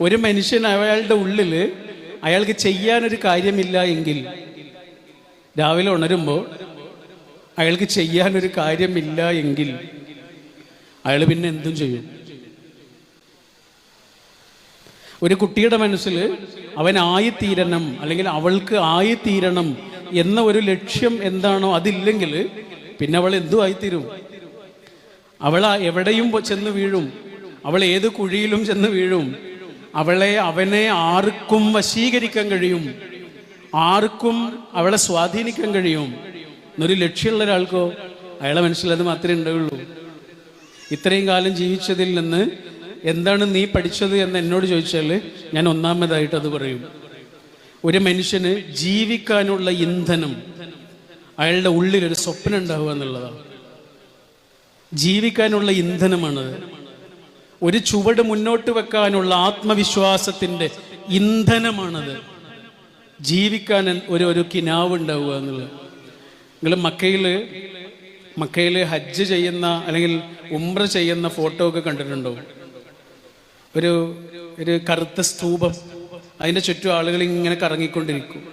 ഒരു മനുഷ്യൻ അയാളുടെ ഉള്ളിൽ അയാൾക്ക് ചെയ്യാനൊരു കാര്യമില്ല എങ്കിൽ രാവിലെ ഉണരുമ്പോൾ അയാൾക്ക് ചെയ്യാനൊരു കാര്യമില്ല എങ്കിൽ അയാൾ പിന്നെ എന്തും ചെയ്യും. ഒരു കുട്ടിയുടെ മനസ്സിൽ അവൻ ആയിത്തീരണം അല്ലെങ്കിൽ അവൾക്ക് ആയിത്തീരണം എന്ന ഒരു ലക്ഷ്യം എന്താണോ അതില്ലെങ്കിൽ പിന്നെ അവൾ എന്തു ആയിത്തീരും? അവൾ എവിടെയും ചെന്ന് വീഴും. അവൾ ഏത് കുഴിയിലും ചെന്ന് വീഴും. അവളെ അവനെ ആർക്കും വശീകരിക്കാൻ കഴിയും. ആർക്കും അവളെ സ്വാധീനിക്കാൻ കഴിയും. എന്നൊരു ലക്ഷ്യമുള്ള ഒരാൾക്കോ അയാളെ മനസ്സിലത് മാത്രമേ ഉണ്ടാവുള്ളൂ. ഇത്രയും കാലം ജീവിച്ചതിൽ നിന്ന് എന്താണ് നീ പഠിച്ചത് എന്ന് എന്നോട് ചോദിച്ചാൽ ഞാൻ ഒന്നാമതായിട്ട് അത് പറയും. ഒരു മനുഷ്യന് ജീവിക്കാനുള്ള ഇന്ധനം അയാളുടെ ഉള്ളിൽ ഒരു സ്വപ്നം ഉണ്ടാവുക എന്നുള്ളതാണ്. ജീവിക്കാനുള്ള ഇന്ധനമാണത്. ഒരു ചുവട് മുന്നോട്ട് വെക്കാനുള്ള ആത്മവിശ്വാസത്തിന്റെ ഇന്ധനമാണത്. ജീവിക്കാൻ ഒരു ഒരു കിനാവ് ഉണ്ടാവുക എന്നുള്ളത്. നിങ്ങൾ മക്കയിൽ മക്കയിൽ ഹജ്ജ് ചെയ്യുന്ന അല്ലെങ്കിൽ ഉമ്ര ചെയ്യുന്ന ഫോട്ടോ ഒക്കെ കണ്ടിട്ടുണ്ടോ? ഒരു ഒരു കറുത്ത സ്തൂപം. അതിന്റെ ചുറ്റും ആളുകൾ ഇങ്ങനെ കറങ്ങിക്കൊണ്ടിരിക്കും.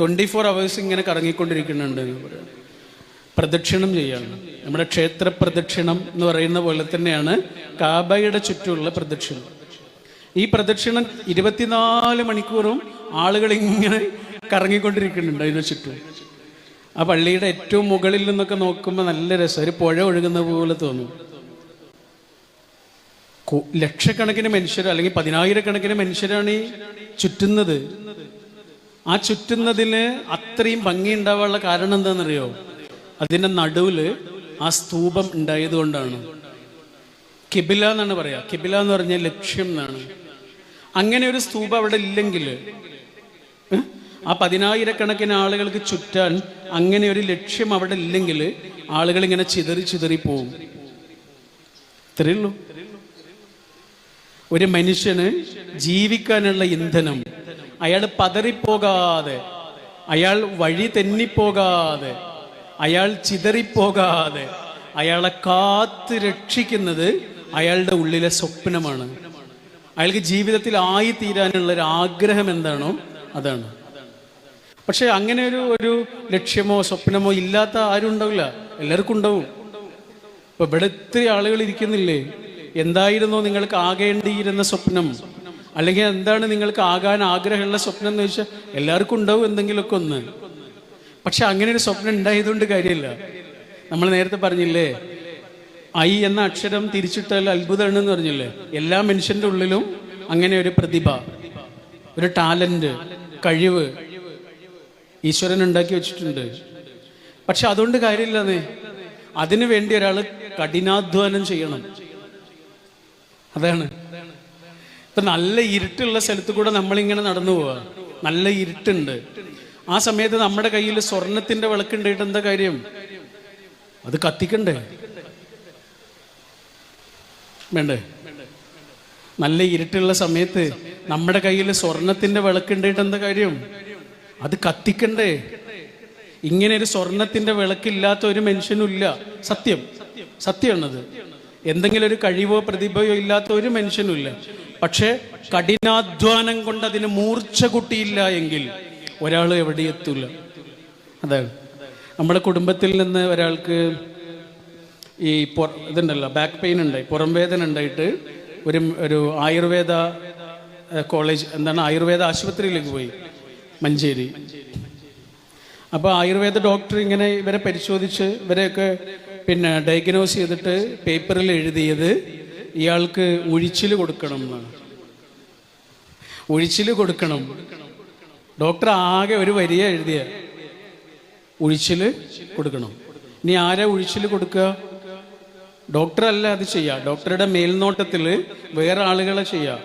ട്വന്റി ഫോർ അവേഴ്സ് ഇങ്ങനെ കറങ്ങിക്കൊണ്ടിരിക്കുന്നുണ്ട് പ്രദക്ഷിണം ചെയ്യാണ്. നമ്മുടെ ക്ഷേത്ര പ്രദക്ഷിണം എന്ന് പറയുന്ന പോലെ തന്നെയാണ് കാബയുടെ ചുറ്റുമുള്ള പ്രദക്ഷിണം. ഈ പ്രദക്ഷിണം ഇരുപത്തിനാല് മണിക്കൂറും ആളുകൾ ഇങ്ങനെ കറങ്ങിക്കൊണ്ടിരിക്കുന്നുണ്ട് അതിന് ചുറ്റും. ആ പള്ളിയുടെ ഏറ്റവും മുകളിൽ നിന്നൊക്കെ നോക്കുമ്പോൾ നല്ല രസം. ഒരു പുഴ ഒഴുകുന്ന പോലെ തോന്നും. ലക്ഷക്കണക്കിന് മനുഷ്യർ അല്ലെങ്കിൽ പതിനായിരക്കണക്കിന് മനുഷ്യരാണ് ഈ ചുറ്റുന്നത്. ആ ചുറ്റുന്നതിന് അത്രയും ഭംഗി ഉണ്ടാവാനുള്ള കാരണം എന്താണെന്നറിയോ? അതിന്റെ നടുവിൽ ആ സ്തൂപം ഉണ്ടായത് കൊണ്ടാണ് കിബില എന്നാണ് പറയാ. കിബില എന്ന് പറഞ്ഞാൽ ലക്ഷ്യം എന്നാണ്. അങ്ങനെ ഒരു സ്തൂപം അവിടെ ഇല്ലെങ്കിൽ? ആ പതിനായിരക്കണക്കിന് ആളുകൾക്ക് ചുറ്റാൻ അങ്ങനെ ഒരു ലക്ഷ്യം അവിടെ ഇല്ലെങ്കിൽ ആളുകൾ ഇങ്ങനെ ചിതറി ചിതറി പോവും. ഇത്രയുള്ളൂ ഒരു മനുഷ്യന് ജീവിക്കാനുള്ള ഇന്ധനം അയാൾ പതറിപ്പോകാതെ അയാൾ വഴി തെന്നിപ്പോകാതെ അയാൾ ചിതറിപ്പോകാതെ അയാളെ കാത്ത് രക്ഷിക്കുന്നത് അയാളുടെ ഉള്ളിലെ സ്വപ്നമാണ്. അയാൾക്ക് ജീവിതത്തിൽ ആയി തീരാനുള്ള ഒരു ആഗ്രഹം എന്താണോ അതാണ്. പക്ഷെ അങ്ങനെ ഒരു ഒരു ലക്ഷ്യമോ സ്വപ്നമോ ഇല്ലാത്ത ആരും ഉണ്ടാവില്ല. എല്ലാവർക്കും ഉണ്ടാവും. ഇപ്പൊ ഇവിടെ ഇത്തിരി ആളുകൾ ഇരിക്കുന്നില്ലേ? എന്തായിരുന്നോ നിങ്ങൾക്ക് ആകേണ്ടിയിരുന്ന സ്വപ്നം? അല്ലെങ്കിൽ എന്താണ് നിങ്ങൾക്ക് ആകാൻ ആഗ്രഹമുള്ള സ്വപ്നം എന്ന് ചോദിച്ചാൽ എല്ലാവർക്കും ഉണ്ടാവും എന്തെങ്കിലുമൊക്കെ ഒന്ന്. പക്ഷെ അങ്ങനെ ഒരു സ്വപ്നം ഉണ്ടായതുകൊണ്ട് കാര്യമില്ല. നമ്മൾ നേരത്തെ പറഞ്ഞില്ലേ? ഐ എന്ന അക്ഷരം തിരിച്ചിട്ടാൽ അത്ഭുതമാണ് എന്ന് പറഞ്ഞില്ലേ? എല്ലാ മനുഷ്യന്റെ ഉള്ളിലും അങ്ങനെ ഒരു പ്രതിഭ ഒരു ടാലന്റ് കഴിവ് ഈശ്വരൻ ഉണ്ടാക്കി വെച്ചിട്ടുണ്ട്. പക്ഷെ അതുകൊണ്ട് കാര്യമില്ലെന്നേ. അതിനു വേണ്ടി ഒരാൾ കഠിനാധ്വാനം ചെയ്യണം. അതാണ്. ഇപ്പൊ നല്ല ഇരുട്ടുള്ള സ്ഥലത്ത് കൂടെ നമ്മളിങ്ങനെ നടന്നു പോവാ. നല്ല ഇരുട്ടുണ്ട്. ആ സമയത്ത് നമ്മുടെ കയ്യിൽ സ്വർണത്തിന്റെ വിളക്കുണ്ടായിട്ട് എന്താ കാര്യം? അത് കത്തിക്കണ്ടേ? വേണ്ടേ? നല്ല ഇരുട്ടുള്ള സമയത്ത് നമ്മുടെ കയ്യിൽ സ്വർണത്തിന്റെ വിളക്കുണ്ടായിട്ട് എന്താ കാര്യം? അത് കത്തിക്കണ്ടേ? ഇങ്ങനെ ഒരു സ്വർണത്തിന്റെ വിളക്കില്ലാത്ത ഒരു മനുഷ്യനും ഇല്ല സത്യം. സത്യമാണത് എന്തെങ്കിലും ഒരു കഴിവോ പ്രതിഭയോ ഇല്ലാത്ത ഒരു മനുഷ്യനും ഇല്ല പക്ഷേ കഠിനാധ്വാനം കൊണ്ട് അതിന് മൂർച്ച കുട്ടിയില്ല എങ്കിൽ ഒരാൾ എവിടെ എത്തൂല അതാണ് നമ്മുടെ കുടുംബത്തിൽ നിന്ന് ഒരാൾക്ക് ഈ പൊ- ഇതുണ്ടല്ലോ ബാക്ക് പെയിൻ ഉണ്ടായി പുറം വേദന ഉണ്ടായിട്ട് ഒരു ഒരു ആയുർവേദ കോളേജ് എന്താണ് ആയുർവേദ ആശുപത്രിയിലേക്ക് പോയി മഞ്ചേരി. അപ്പോൾ ആയുർവേദ ഡോക്ടർ ഇങ്ങനെ ഇവരെ പരിശോധിച്ച് ഇവരെയൊക്കെ പിന്നെ ഡയഗ്നോസ് ചെയ്തിട്ട് പേപ്പറിൽ എഴുതിയത് ഇയാൾക്ക് ഒഴിച്ചിൽ കൊടുക്കണം എന്നാണ് ഒഴിച്ചിൽ കൊടുക്കണം. ഡോക്ടർ ആകെ ഒരു വരിയ എഴുതിയ. ഉഴിച്ചിൽ കൊടുക്കണം. ഇനി ആരെ ഉഴിച്ചിൽ കൊടുക്കുക? ഡോക്ടർ അല്ല അത് ചെയ്യുക ഡോക്ടറുടെ മേൽനോട്ടത്തിൽ വേറെ ആളുകളെ ചെയ്യുക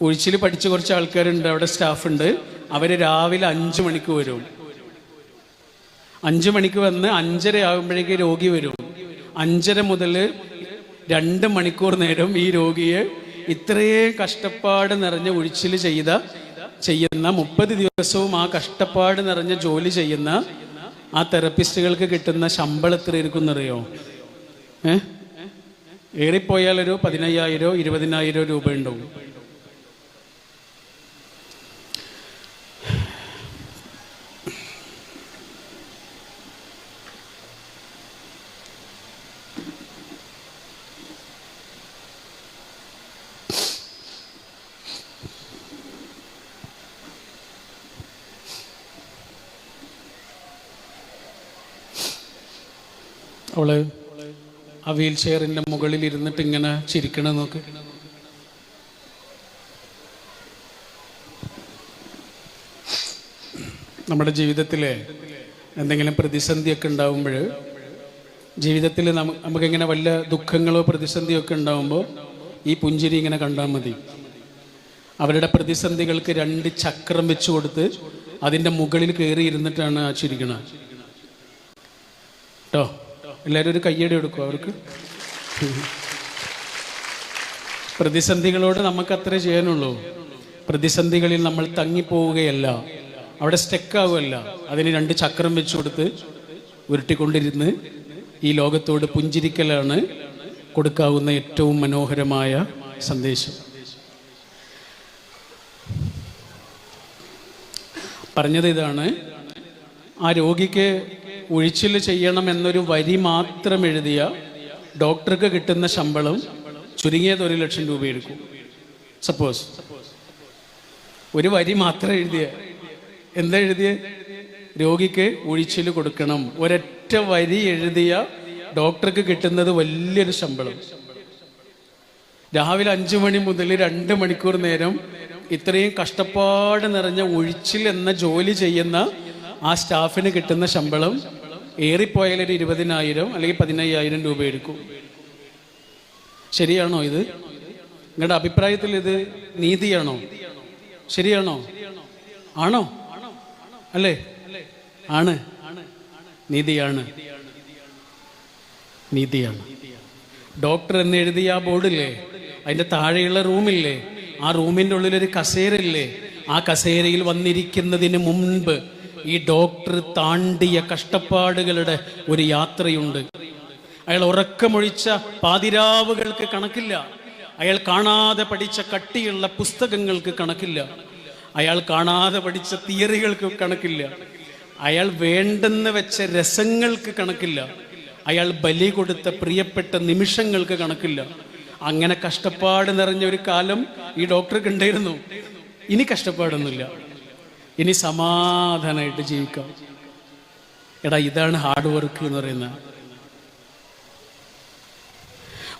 ഒഴിച്ചിൽ പഠിച്ച കുറച്ച് ആൾക്കാരുണ്ട് അവിടെ സ്റ്റാഫുണ്ട്. അവർ രാവിലെ അഞ്ച് മണിക്ക് വരും. അഞ്ച് മണിക്ക് വന്ന് അഞ്ചര ആകുമ്പോഴേക്ക് രോഗി വരും. അഞ്ചര മുതൽ രണ്ട് മണിക്കൂർ നേരം ഈ രോഗിയെ ഇത്രയും കഷ്ടപ്പാട് നിറഞ്ഞ ഒഴിച്ചിൽ ചെയ്ത ചെയ്യുന്ന മുപ്പത് ദിവസവും ആ കഷ്ടപ്പാട് നിറഞ്ഞ ജോലി ചെയ്യുന്ന ആ തെറപ്പിസ്റ്റുകൾക്ക് കിട്ടുന്ന ശമ്പളം എത്ര ഇരിക്കുന്നറിയോ ഏ? ഏറിപ്പോയാൽ ഒരു പതിനയ്യായിരോ ഇരുപതിനായിരോ രൂപ ഉണ്ടാവും അവൾ ആ വീൽ ചെയറിന്റെ മുകളിൽ ഇരുന്നിട്ട് ഇങ്ങനെ ചിരിക്കണ നോക്ക്. നമ്മുടെ ജീവിതത്തിൽ എന്തെങ്കിലും പ്രതിസന്ധിയൊക്കെ ഉണ്ടാവുമ്പോൾ ജീവിതത്തിൽ നമുക്ക് നമുക്കിങ്ങനെ വല്ല ദുഃഖങ്ങളോ പ്രതിസന്ധിയോ ഒക്കെ ഉണ്ടാവുമ്പോൾ ഈ പുഞ്ചിരി ഇങ്ങനെ കണ്ടാൽ മതി. അവരുടെ പ്രതിസന്ധികൾക്ക് രണ്ട് ചക്രം വെച്ച് കൊടുത്ത് അതിന്റെ മുകളിൽ കയറി ഇരുന്നിട്ടാണ് ആ ചിരിക്കണത് കേട്ടോ എല്ലാവരും ഒരു കയ്യടി എടുക്കും അവർക്ക്? പ്രതിസന്ധികളോട് നമുക്ക് അത്രേ ചെയ്യാനുള്ളൂ. പ്രതിസന്ധികളിൽ നമ്മൾ തങ്ങിപ്പോവുകയല്ല. അവിടെ സ്റ്റെക്കാവുകയല്ല. അതിന് രണ്ട് ചക്രം വെച്ച് കൊടുത്ത് ഉരുട്ടിക്കൊണ്ടിരുന്ന് ഈ ലോകത്തോട് പുഞ്ചിരിക്കലാണ് കൊടുക്കാവുന്ന ഏറ്റവും മനോഹരമായ സന്ദേശം. പറഞ്ഞത് ഇതാണ് ആ രോഗിക്ക് ഒഴിച്ചിൽ ചെയ്യണം എന്നൊരു വരി മാത്രം എഴുതിയ ഡോക്ടർക്ക് കിട്ടുന്ന ശമ്പളം ചുരുങ്ങിയത് ഒരു ലക്ഷം രൂപ എടുക്കും. സപ്പോസ് ഒരു വരി മാത്രം എഴുതിയ. എന്താ എഴുതിയ? രോഗിക്ക് ഒഴിച്ചിൽ കൊടുക്കണം. ഒരൊറ്റ വരി എഴുതിയ ഡോക്ടർക്ക് കിട്ടുന്നത് വലിയൊരു ശമ്പളം. രാവിലെ അഞ്ചു മണി മുതൽ രണ്ട് മണിക്കൂർ നേരം ഇത്രയും കഷ്ടപ്പാട് നിറഞ്ഞ ഒഴിച്ചിൽ എന്ന ജോലി ചെയ്യുന്ന ആ സ്റ്റാഫിന് കിട്ടുന്ന ശമ്പളം ഏറിപ്പോയാൽ ഒരു ഇരുപതിനായിരം അല്ലെങ്കിൽ പതിനയ്യായിരം രൂപ എടുക്കും ശരിയാണോ ഇത്? നിങ്ങളുടെ അഭിപ്രായത്തിൽ ഇത് നീതിയാണോ? ശരിയാണോ? ആണോ? അല്ലേ? ആണ്. നീതിയാണ്. നീതിയാണ്. ഡോക്ടർ എന്ന് എഴുതിയ ആ ബോർഡില്ലേ? അതിന്റെ താഴെയുള്ള റൂമില്ലേ? ആ റൂമിന്റെ ഉള്ളിലൊരു കസേര കസേരയില്ലേ? ആ കസേരയിൽ വന്നിരിക്കുന്നതിന് മുൻപ് ഈ ഡോക്ടർ താണ്ടിയ കഷ്ടപ്പാടുകളുടെ ഒരു യാത്രയുണ്ട്. അയാൾ ഉറക്കമൊഴിച്ച പാതിരാവുകൾക്ക് കണക്കില്ല. അയാൾ കാണാതെ പഠിച്ച കട്ടിയുള്ള പുസ്തകങ്ങൾക്ക് കണക്കില്ല. അയാൾ കാണാതെ പഠിച്ച തിയറികൾക്ക് കണക്കില്ല. അയാൾ വേണ്ടെന്ന് വെച്ച രസങ്ങൾക്ക് കണക്കില്ല. അയാൾ ബലി കൊടുത്ത പ്രിയപ്പെട്ട നിമിഷങ്ങൾക്ക് കണക്കില്ല. അങ്ങനെ കഷ്ടപ്പാട് നിറഞ്ഞ ഒരു കാലം ഈ ഡോക്ടർക്ക് ഉണ്ടായിരുന്നു ഇനി കഷ്ടപ്പാടൊന്നുമില്ല. ഇനി സമാധാനമായിട്ട് ജീവിക്കാം. എടാ ഇതാണ് ഹാർഡ് വർക്ക് എന്ന് പറയുന്നത്.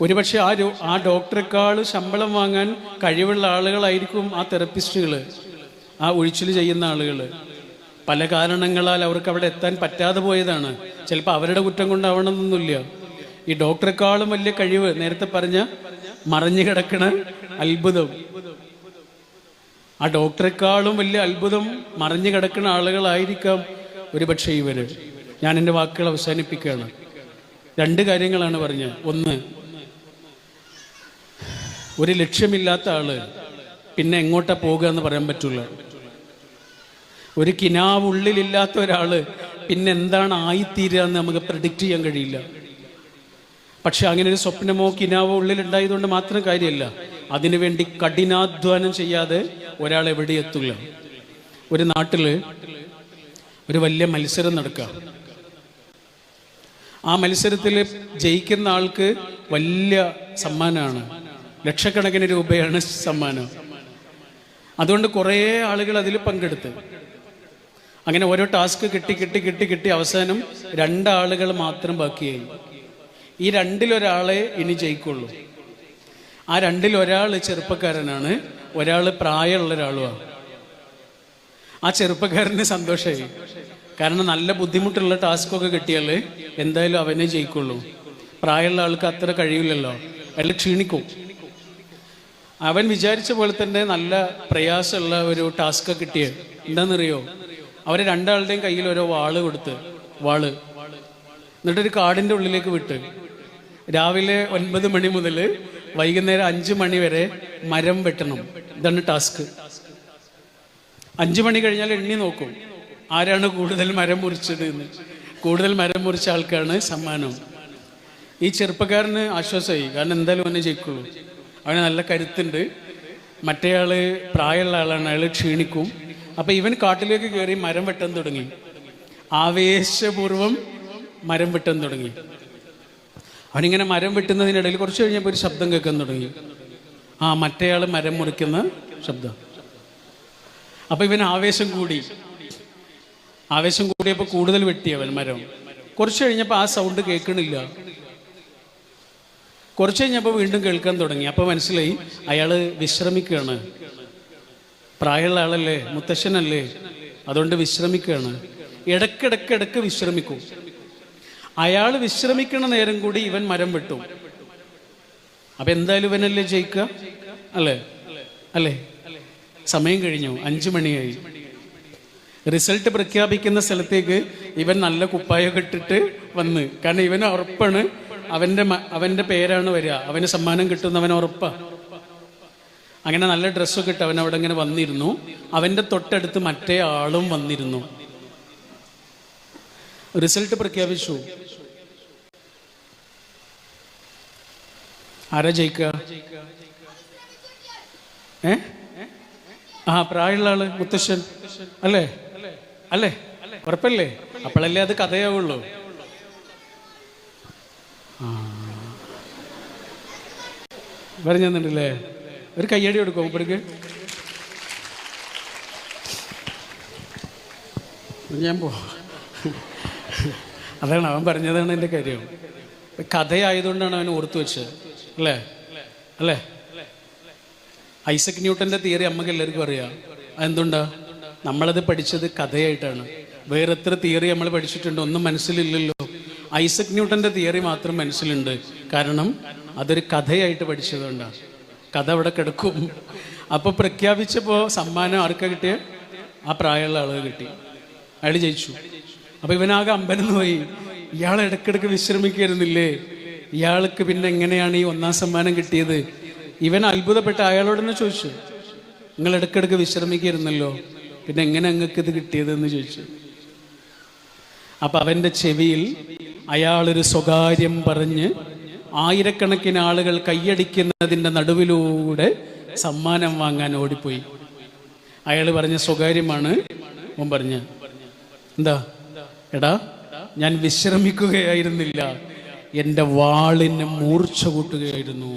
ഒരുപക്ഷെ ആ ആ ഡോക്ടറെക്കാൾ ശമ്പളം വാങ്ങാൻ കഴിവുള്ള ആളുകളായിരിക്കും ആ തെറപ്പിസ്റ്റുകൾ ആ ഒഴിച്ചിൽ ചെയ്യുന്ന ആളുകൾ പല കാരണങ്ങളാൽ അവർക്ക് അവിടെ എത്താൻ പറ്റാതെ പോയതാണ്. ചിലപ്പോൾ അവരുടെ കുറ്റം കൊണ്ടാവണമെന്നൊന്നുമില്ല. ഈ ഡോക്ടറെക്കാളും വലിയ കഴിവ് നേരത്തെ പറഞ്ഞ മറഞ്ഞു കിടക്കണ അത്ഭുതം. ആ ഡോക്ടറെക്കാളും വലിയ അത്ഭുതം മറിഞ്ഞു കിടക്കുന്ന ആളുകളായിരിക്കാം ഒരുപക്ഷെ ഇവർ. ഞാൻ എന്റെ വാക്കുകൾ അവസാനിപ്പിക്കുകയാണ്. രണ്ട് കാര്യങ്ങളാണ് പറഞ്ഞത്. ഒന്ന് ഒരു ലക്ഷ്യമില്ലാത്ത ആൾ പിന്നെ എങ്ങോട്ടാ പോകുക എന്ന് പറയാൻ പറ്റില്ല ഒരു കിനാവ് ഉള്ളിലില്ലാത്ത ഒരാൾ പിന്നെ എന്താണ് ആയിത്തീരുക എന്ന് നമുക്ക് പ്രഡിക്റ്റ് ചെയ്യാൻ കഴിയില്ല. പക്ഷെ അങ്ങനെ ഒരു സ്വപ്നമോ കിനാവോ ഉള്ളിലുണ്ടായതുകൊണ്ട് മാത്രം കാര്യമല്ല. അതിനുവേണ്ടി കഠിനാധ്വാനം ചെയ്യാതെ ഒരാൾ എവിടെ എത്തില്ല ഒരു നാട്ടിൽ ഒരു വലിയ മത്സരം നടക്കുക. ആ മത്സരത്തിൽ ജയിക്കുന്ന ആൾക്ക് വലിയ സമ്മാനമാണ്. ലക്ഷക്കണക്കിന് രൂപയാണ് സമ്മാനം. അതുകൊണ്ട് കുറേ ആളുകൾ അതിൽ പങ്കെടുത്ത്. അങ്ങനെ ഓരോ ടാസ്ക് കിട്ടി കിട്ടി കിട്ടി കിട്ടി അവസാനം രണ്ടാളുകൾ മാത്രം ബാക്കിയായി. ഈ രണ്ടിലൊരാളെ ഇനി ജയിക്കുള്ളൂ. ആ രണ്ടിൽ ഒരാൾ ചെറുപ്പക്കാരനാണ്. ഒരാൾ പ്രായമുള്ള ഒരാളുമാണ്. ആ ചെറുപ്പക്കാരന് സന്തോഷമായി. കാരണം നല്ല ബുദ്ധിമുട്ടുള്ള ടാസ്കൊക്കെ കിട്ടിയാൽ എന്തായാലും അവനെ ജയിക്കുള്ളൂ. പ്രായമുള്ള ആൾക്ക് അത്ര കഴിയില്ലല്ലോ. അയാൾ ക്ഷീണിക്കും. അവൻ വിചാരിച്ച പോലെ തന്നെ നല്ല പ്രയാസമുള്ള ഒരു ടാസ്ക് കിട്ടിയ. എന്താണെന്നറിയോ? അവരെ രണ്ടാളുടെയും കയ്യിൽ ഓരോ വാൾ കൊടുത്ത് വാൾ. എന്നിട്ടൊരു കാടിന്റെ ഉള്ളിലേക്ക് വിട്ട്. രാവിലെ ഒൻപത് മണി മുതൽ വൈകുന്നേരം അഞ്ച് മണി വരെ മരം വെട്ടണം. ഇതാണ് ടാസ്ക്. അഞ്ചു മണി കഴിഞ്ഞാൽ എണ്ണി നോക്കും. ആരാണ് കൂടുതൽ മരം മുറിച്ചത് എന്ന്. കൂടുതൽ മരം മുറിച്ച ആൾക്കാണ് സമ്മാനം. ഈ ചെറുപ്പക്കാരന് ആശ്വാസമായി. കാരണം എന്തായാലും അവനെ ജയിക്കുള്ളൂ. അവന് നല്ല കരുത്തുണ്ട്. മറ്റേയാൾ പ്രായമുള്ള ആളാണ്. അയാൾ ക്ഷീണിക്കും. അപ്പൊ ഇവൻ കാട്ടിലേക്ക് കയറി മരം വെട്ടാൻ തുടങ്ങി. ആവേശപൂർവം മരം വെട്ടാൻ തുടങ്ങി. അവനിങ്ങനെ മരം വെട്ടുന്നതിനിടയിൽ കുറച്ച് കഴിഞ്ഞപ്പോൾ ഒരു ശബ്ദം കേൾക്കാൻ തുടങ്ങി. ആ മറ്റേയാൾ മരം മുറിക്കുന്ന ശബ്ദം. അപ്പൊ ഇവൻ ആവേശം കൂടി. ആവേശം കൂടിയപ്പോൾ കൂടുതൽ വെട്ടി അവൻ മരം. കുറച്ച് കഴിഞ്ഞപ്പോൾ ആ സൗണ്ട് കേൾക്കണില്ല. കുറച്ച് കഴിഞ്ഞപ്പോൾ വീണ്ടും കേൾക്കാൻ തുടങ്ങി. അപ്പോൾ മനസ്സിലായി അയാൾ വിശ്രമിക്കുകയാണ് പ്രായമുള്ള ആളല്ലേ മുത്തശ്ശനല്ലേ? അതുകൊണ്ട് വിശ്രമിക്കുകയാണ് ഇടക്കിടക്കിടക്ക് വിശ്രമിക്കും. അയാൾ വിശ്രമിക്കണ നേരം കൂടി ഇവൻ മരം വെട്ടു. അപ്പൊ എന്തായാലും ഇവനല്ലേ ജയിക്കുക അല്ലേ? അല്ലേ? സമയം കഴിഞ്ഞു. അഞ്ചു മണിയായി. റിസൾട്ട് പ്രഖ്യാപിക്കുന്ന സ്ഥലത്തേക്ക് ഇവൻ നല്ല കുപ്പായൊക്കെ ഇട്ടിട്ട് വന്ന്. കാരണം ഇവന് ഉറപ്പാണ് അവന്റെ അവന്റെ പേരാണ് വരിക. അവന് സമ്മാനം കിട്ടുന്ന അവൻ ഉറപ്പാ. അങ്ങനെ നല്ല ഡ്രസ്സൊക്കെ ഇട്ട് അവൻ അവിടെ ഇങ്ങനെ വന്നിരുന്നു. അവന്റെ തൊട്ടടുത്ത് മറ്റേ ആളും വന്നിരുന്നു. റിസൾട്ട് പ്രഖ്യാപിച്ചു. ആരാ ജയിക്കുക? ഏ? ആ പ്രായമുള്ള ആൾ മുത്തശ്ശൻ. അല്ലേ? അല്ലേ? ഉറപ്പല്ലേ? അപ്പോഴല്ലേ അത് കഥയാവുള്ളൂ. പറഞ്ഞു തന്നിട്ടില്ലേ ഒരു കയ്യടി കൊടുക്കും ഇപ്പോഴേക്ക് ഞാൻ പോ. അതാണ് അവൻ പറഞ്ഞതാണ് എന്റെ കാര്യം. കഥയായതുകൊണ്ടാണ് അവൻ ഓർത്തു വെച്ചത്. അല്ലേ? അല്ലേ? ഐസക് ന്യൂട്ടന്റെ തിയറി അമ്മയ്ക്ക് എല്ലാവർക്കും അറിയാം. അതെന്തുണ്ടാ? നമ്മളത് പഠിച്ചത് കഥയായിട്ടാണ്. വേറെ എത്ര തിയറി നമ്മൾ പഠിച്ചിട്ടുണ്ട് ഒന്നും മനസ്സിലില്ലല്ലോ. ഐസക് ന്യൂട്ടന്റെ തിയറി മാത്രം മനസ്സിലുണ്ട്. കാരണം അതൊരു കഥയായിട്ട് പഠിച്ചതുകൊണ്ടാണ് കഥ അവിടെ കിടക്കും. അപ്പൊ പ്രഖ്യാപിച്ചപ്പോ സമ്മാനം ആർക്കാ കിട്ടിയ? ആ പ്രായമുള്ള ആളുകൾ കിട്ടി. അയാൾ ജയിച്ചു. അപ്പൊ ഇവനാകെ അമ്പലം പോയി. ഇയാൾ ഇടക്കിടക്ക് വിശ്രമിക്കായിരുന്നില്ലേ ഇയാൾക്ക് പിന്നെ എങ്ങനെയാണ് ഈ ഒന്നാം സമ്മാനം കിട്ടിയത്? ഇവൻ അത്ഭുതപ്പെട്ട അയാളോട് ചോദിച്ചു. നിങ്ങൾ ഇടക്കിടക്ക് വിശ്രമിക്കായിരുന്നല്ലോ പിന്നെ എങ്ങനെ അങ്ങക്ക് ഇത് കിട്ടിയതെന്ന് ചോദിച്ചു. അപ്പൊ അവന്റെ ചെവിയിൽ അയാളൊരു സ്വകാര്യം പറഞ്ഞ് ആയിരക്കണക്കിന് ആളുകൾ കൈയടിക്കുന്നതിന്റെ നടുവിലൂടെ സമ്മാനം വാങ്ങാൻ ഓടിപ്പോയി. അയാൾ പറഞ്ഞ സ്വകാര്യമാണ്. പറഞ്ഞ എന്താ? എടാ ഞാൻ വിശ്രമിക്കുകയായിരുന്നില്ല. എന്റെ വാളിന് മൂർച്ച കൂട്ടുകയായിരുന്നു.